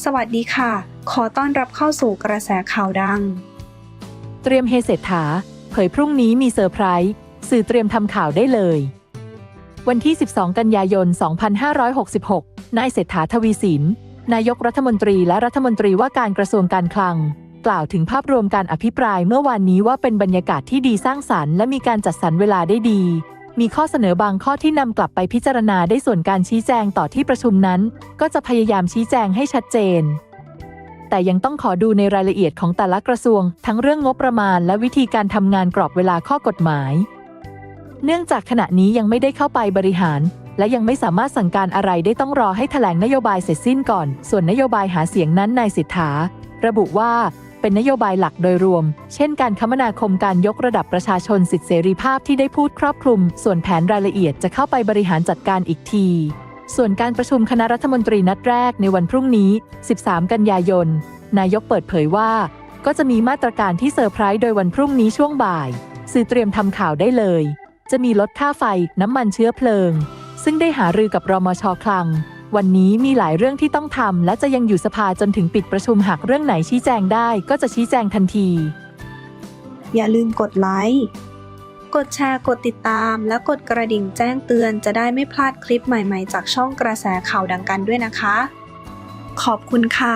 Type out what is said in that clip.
สวัสดีค่ะ ขอต้อนรับเข้าสู่กระแสข่าวดัง เตรียมเฮเศรษฐา เผยพรุ่งนี้มีเซอร์ไพรส์สื่อเตรียมทำข่าวได้เลย วันที่ 12 กันยายน 2566 นายเศรษฐาทวีสิน นายกรัฐมนตรีและรัฐมนตรีว่าการกระทรวงการคลัง กล่าวถึงภาพรวมการอภิปรายเมื่อวานนี้ว่าเป็นบรรยากาศที่ดีสร้างสรรค์และมีการจัดสรรเวลาได้ดี มีข้อเสนอบางข้อที่นำกลับไปพิจารณาได้ส่วนการชี้แจงต่อที่ประชุมนั้น ก็จะพยายามชี้แจงให้ชัดเจน แต่ยังต้องขอดูในรายละเอียดของแต่ละกระทรวง ทั้งเรื่องงบประมาณและวิธีการทำงานกรอบเวลาข้อกฎหมาย เนื่องจากขณะนี้ยังไม่ได้เข้าไปบริหาร และยังไม่สามารถสั่งการอะไรได้ต้องรอให้แถลงนโยบายเสร็จสิ้นก่อน ส่วนนโยบายหาเสียงนั้นนายสิทธาระบุว่า เป็นนโยบายหลักโดยรวม เช่นการคมนาคมการยกระดับประชาชนสิทธิเสรีภาพที่ได้พูดครอบคลุม ส่วนแผนรายละเอียดจะเข้าไปบริหารจัดการอีกที ส่วนการประชุมคณะรัฐมนตรีนัดแรกในวันพรุ่งนี้ 13 กันยายน นายกเปิดเผยว่า ก็จะมีมาตรการที่เซอร์ไพรส์โดยวันพรุ่งนี้ช่วงบ่าย สื่อเตรียมทำข่าวได้เลย จะมีลดค่าไฟ น้ำมันเชื้อเพลิง ซึ่งได้หารือกับรมชคลัง วันนี้มีหลายเรื่องที่ต้องทำและจะยังอยู่สภาจนถึงปิดประชุมหากเรื่องไหนชี้แจงได้ ก็จะชี้แจงทันที อย่าลืมกดไลค์ กดแชร์ กดติดตาม และกดกระดิ่งแจ้งเตือนจะได้ไม่พลาดคลิปใหม่ๆ จากช่องกระแสข่าวดังกันด้วยนะคะ ขอบคุณค่ะ